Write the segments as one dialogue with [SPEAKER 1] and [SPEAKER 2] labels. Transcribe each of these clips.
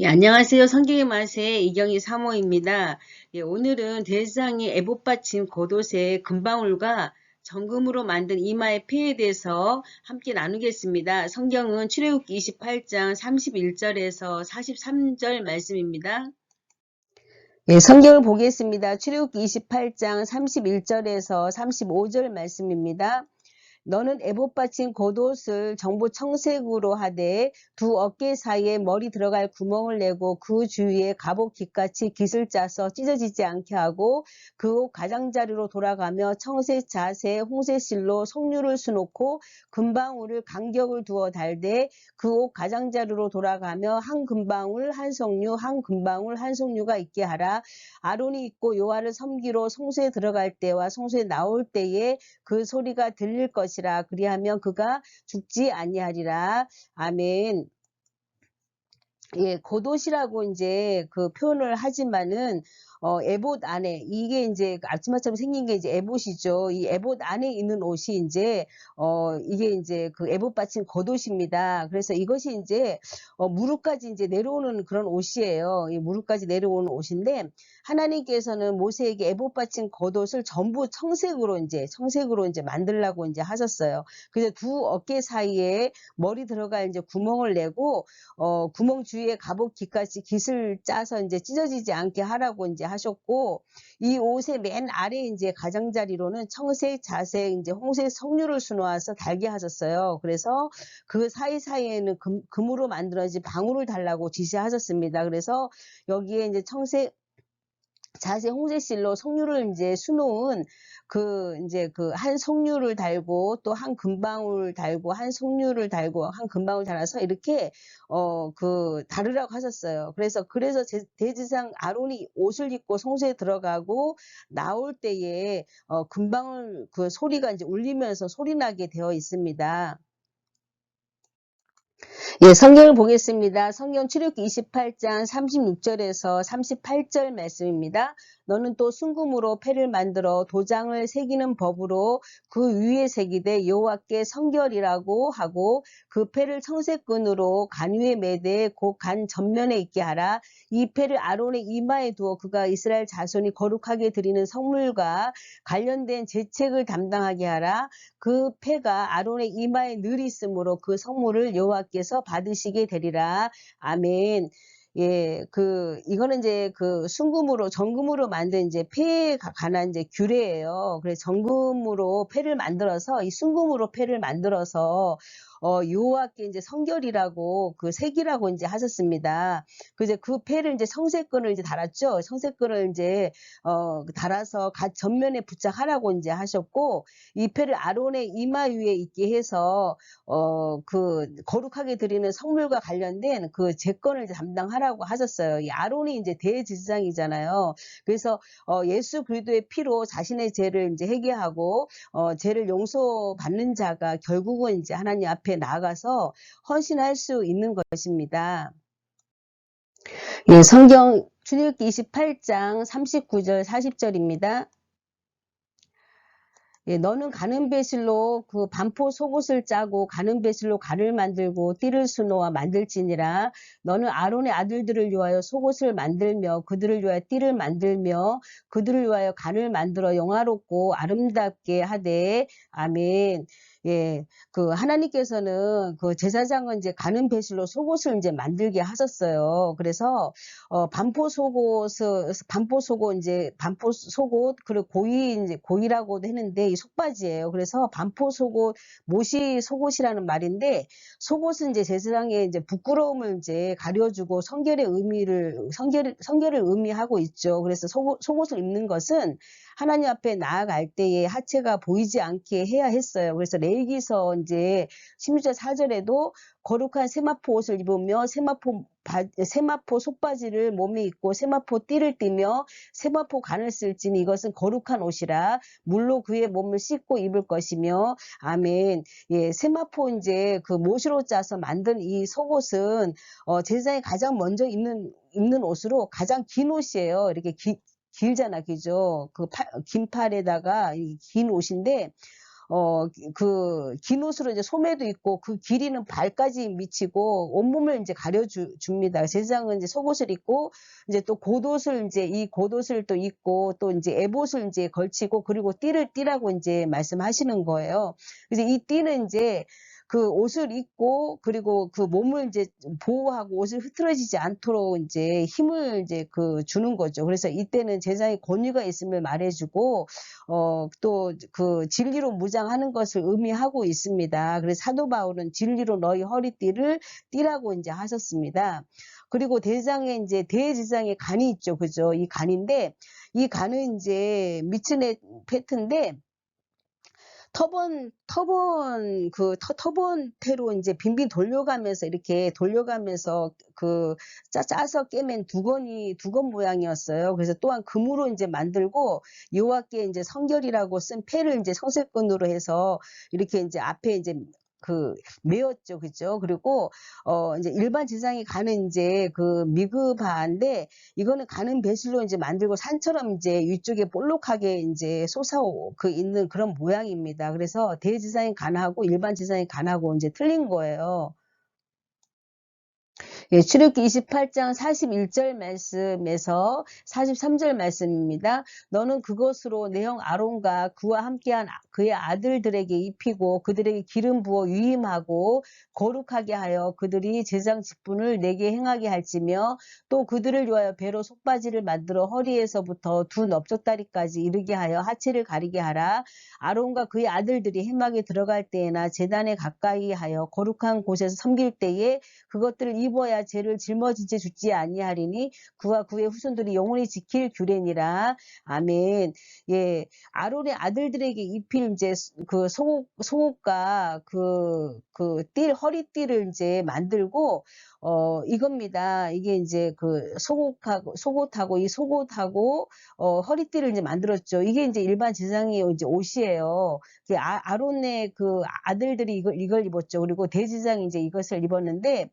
[SPEAKER 1] 예, 안녕하세요. 성경의 맛의 이경희 사모입니다. 예, 오늘은 대상의 애봇받침 겉옷의 금방울과 정금으로 만든 이마의 폐에 대해서 함께 나누겠습니다. 성경은 출애굽기 28장 31절에서 43절 말씀입니다. 예, 성경을 보겠습니다. 출애굽기 28장 31절에서 35절 말씀입니다. 너는 에봇 받친 겉옷을 전부 청색으로 하되 두 어깨 사이에 머리 들어갈 구멍을 내고 그 주위에 갑옷 깃같이 깃을 짜서 찢어지지 않게 하고 그 옷 가장자리로 돌아가며 청색 자세 홍색 실로 석류를 수놓고 금방울을 간격을 두어 달되 그 옷 가장자리로 돌아가며 한 금방울 한 석류 한 금방울 한 석류가 있게 하라. 아론이 있고 요한을 섬기로 성소에 들어갈 때와 성소에 나올 때에 그 소리가 들릴 것이 라 그리하면 그가 죽지 아니하리라 아멘. 예, 겉옷이라고 이제 그 표현을 하지만은 어, 에봇 안에 이게 이제 앞치마처럼 생긴 게 이제 에봇이죠. 이 에봇 안에 있는 옷이 이제 어 이게 이제 그 에봇 받친 겉옷입니다. 그래서 이것이 이제 어, 무릎까지 이제 내려오는 그런 옷이에요. 이 무릎까지 내려오는 옷인데 하나님께서는 모세에게 에봇 받친 겉옷을 전부 청색으로 이제 청색으로 이제 만들라고 이제 하셨어요. 그래서 두 어깨 사이에 머리 들어갈 이제 구멍을 내고 어 구멍 주위에 갑옷 깃같이 깃을 짜서 이제 찢어지지 않게 하라고 이제 하셨고 이 옷의 맨 아래 이제 가장자리로는 청색, 자색, 이제 홍색 석류를 수놓아서 달게 하셨어요. 그래서 그 사이사이에는 금, 금으로 만들어진 방울을 달라고 지시하셨습니다. 그래서 여기에 이제 청색, 자세 홍색실로 석류를 이제 수놓은 그 이제 그 한 석류를 달고 또 한 금방울 달고 한 석류를 달고 한 금방울 달아서 이렇게 어 그 다르라고 하셨어요. 그래서 그래서 대지상 아론이 옷을 입고 성소에 들어가고 나올 때에 어 금방울 그 소리가 이제 울리면서 소리 나게 되어 있습니다. 예, 성경을 보겠습니다. 성경 출애굽기 28장 36절에서 38절 말씀입니다. 너는 또 순금으로 패를 만들어 도장을 새기는 법으로 그 위에 새기되 여호와께 성결이라고 하고 그 패를 청색끈으로 간 위에 매되 곧 간 전면에 있게 하라. 이 패를 아론의 이마에 두어 그가 이스라엘 자손이 거룩하게 드리는 성물과 관련된 제책을 담당하게 하라. 그 패가 아론의 이마에 늘 있으므로 그 성물을 여호와 께서 받으시게 되리라. 아멘. 예, 그, 이거는 이제 그 순금으로, 정금으로 만든 이제 폐에 관한 이제 규례예요. 그래서 정금으로 폐를 만들어서, 이 순금으로 폐를 만들어서, 어, 여호와께 이제 성결이라고 그 색이라고 이제 하셨습니다. 그 이제 그 패를 이제 성색끈을 이제 달았죠. 성색끈을 이제 어, 달아서 갓 전면에 부착하라고 이제 하셨고 이 패를 아론의 이마 위에 있게 해서 어, 그 거룩하게 드리는 성물과 관련된 그 제건을 이제 담당하라고 하셨어요. 이 아론이 이제 대지상이잖아요. 그래서 어, 예수 그리스도의 피로 자신의 죄를 이제 회개하고 어, 죄를 용서받는 자가 결국은 이제 하나님 앞에 앞에 나가서 헌신할 수 있는 것입니다. 예, 성경 출애굽기 28장 39절 40절입니다. 예, 너는 가는 배실로 그 반포 속옷을 짜고 가는 배실로 가를 만들고 띠를 수놓아 만들지니라 너는 아론의 아들들을 위하여 속옷을 만들며 그들을 위하여 띠를 만들며 그들을 위하여 간을 만들어 영화롭고 아름답게 하되 아멘 예, 그 하나님께서는 그 제사장은 이제 가는 배실로 속옷을 이제 만들게 하셨어요. 그래서 어 반포 속옷을 반포 속옷 이제 반포 속옷 그리고 고이 이제 고이라고도 했는데 이 속바지예요. 그래서 반포 속옷 모시 속옷이라는 말인데 속옷은 이제 제사장의 이제 부끄러움을 이제 가려주고 성결의 의미를 성결 성결을 의미하고 있죠. 그래서 속옷, 속옷을 입는 것은 하나님 앞에 나아갈 때에 하체가 보이지 않게 해야 했어요. 그래서 레 이기서 이제 16절 4절에도 거룩한 세마포 옷을 입으며 세마포 바, 세마포 속바지를 몸에 입고 세마포 띠를 띠며 세마포 간을 쓸지니 이것은 거룩한 옷이라 물로 그의 몸을 씻고 입을 것이며 아멘. 예, 세마포 이제 그 못으로 짜서 만든 이 속옷은 어, 제사장이 가장 먼저 입는 입는 옷으로 가장 긴 옷이에요. 이렇게 기, 길잖아, 그죠? 그 파, 긴 팔에다가 긴 옷인데, 어, 그, 긴 옷으로 이제 소매도 있고, 그 길이는 발까지 미치고, 온몸을 이제 가려줍니다. 제사장은 이제 속옷을 입고, 이제 또 겉옷을 이제 이 겉옷을 또 입고, 또 이제 애봇을 이제 걸치고, 그리고 띠를 띠라고 이제 말씀하시는 거예요. 그래서 이 띠는 이제 그 옷을 입고 그리고 그 몸을 이제 보호하고 옷을 흐트러지지 않도록 이제 힘을 이제 그 주는 거죠. 그래서 이때는 제자의 권위가 있음을 말해주고 어 또 그 진리로 무장하는 것을 의미하고 있습니다. 그래서 사도 바울은 진리로 너희 허리띠를 띠라고 이제 하셨습니다. 그리고 대장에 이제 대지장에 간이 있죠. 그죠? 이 간인데 이 간은 이제 미츠네 패트인데 터번 터번 그 터, 터번테로 이제 빙빙 돌려가면서 이렇게 돌려가면서 그 짜, 짜서 깨맨 두건이 두건 모양이었어요. 그래서 또한 금으로 이제 만들고 여호와께 이제 성결이라고 쓴 패를 이제 성색건으로 해서 이렇게 이제 앞에 이제 그 메었죠, 그죠? 그리고 어 이제 일반 지상이 가는 이제 그 미급한데 이거는 가는 배실로 이제 만들고 산처럼 이제 위쪽에 볼록하게 이제 솟아오 그 있는 그런 모양입니다. 그래서 대지상이 간하고 일반 지상이 간하고 이제 틀린 거예요. 예, 출애굽기 28장 41절 말씀에서 43절 말씀입니다. 너는 그것으로 내 형 아론과 그와 함께한 그의 아들들에게 입히고 그들에게 기름 부어 유임하고 거룩하게 하여 그들이 제장 직분을 내게 행하게 할지며 또 그들을 위하여 배로 속바지를 만들어 허리에서부터 두 넓적다리까지 이르게 하여 하체를 가리게 하라. 아론과 그의 아들들이 해막에 들어갈 때에나 재단에 가까이 하여 거룩한 곳에서 섬길 때에 그것들을 입 어야 죄를 짊어지지 죽지 아니하리니 그와 그의 후손들이 영원히 지킬 규례니라. 아멘. 예, 아론의 아들들에게 입힐 이제 그 속옷 속옷과 그그 띠 허리띠를 이제 만들고 어 이겁니다. 이게 이제 그 속옷하고 속옷하고 이 속옷하고 어 허리띠를 이제 만들었죠. 이게 이제 일반 지상의 이제 옷이에요. 그 아, 아론의 그 아들들이 이걸 이걸 입었죠. 그리고 대지상이 이제 이것을 입었는데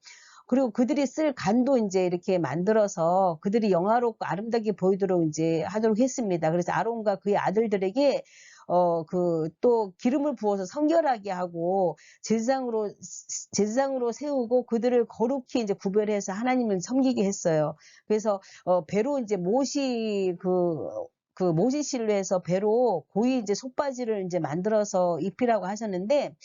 [SPEAKER 1] 그리고 그들이 쓸 간도 이제 이렇게 만들어서 그들이 영화롭고 아름답게 보이도록 이제 하도록 했습니다. 그래서 아론과 그의 아들들에게 어, 그, 또 기름을 부어서 성결하게 하고 제사장으로, 제사장으로 세우고 그들을 거룩히 이제 구별해서 하나님을 섬기게 했어요. 그래서, 어, 배로 이제 그, 그 모시 실로 해서 배로 고이 이제 속바지를 이제 만들어서 입히라고 하셨는데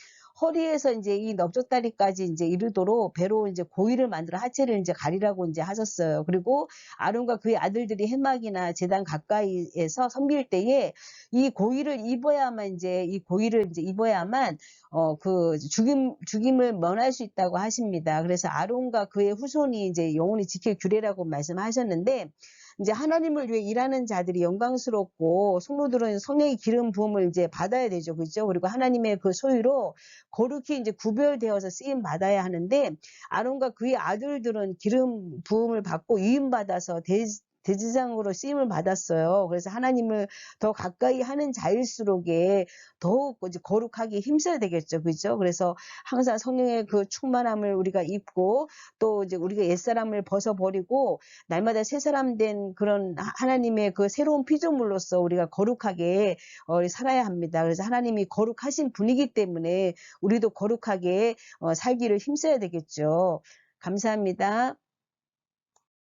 [SPEAKER 1] 허리에서 이제 이 넓적다리까지 이제 이르도록 배로 이제 고위를 만들어 하체를 이제 가리라고 이제 하셨어요. 그리고 아론과 그의 아들들이 해막이나 재단 가까이에서 섬길 때에 이 고위를 입어야만 이제 이 고위를 이제 입어야만 어 그 죽임 죽임을 면할 수 있다고 하십니다. 그래서 아론과 그의 후손이 이제 영원히 지킬 규례라고 말씀하셨는데 이제 하나님을 위해 일하는 자들이 영광스럽고 성도들은 성령의 기름 부음을 이제 받아야 되죠. 그죠? 그리고 하나님의 그 소유로 거룩히 이제 구별되어서 쓰임 받아야 하는데 아론과 그의 아들들은 기름 부음을 받고 유임 받아서 대 지장으로 쓰임을 받았어요. 그래서 하나님을 더 가까이 하는 자일수록에 더욱 거룩하게 힘써야 되겠죠. 그죠? 그래서 항상 성령의 그 충만함을 우리가 입고 또 이제 우리가 옛사람을 벗어버리고 날마다 새 사람 된 그런 하나님의 그 새로운 피조물로서 우리가 거룩하게 어, 살아야 합니다. 그래서 하나님이 거룩하신 분이기 때문에 우리도 거룩하게 어, 살기를 힘써야 되겠죠. 감사합니다.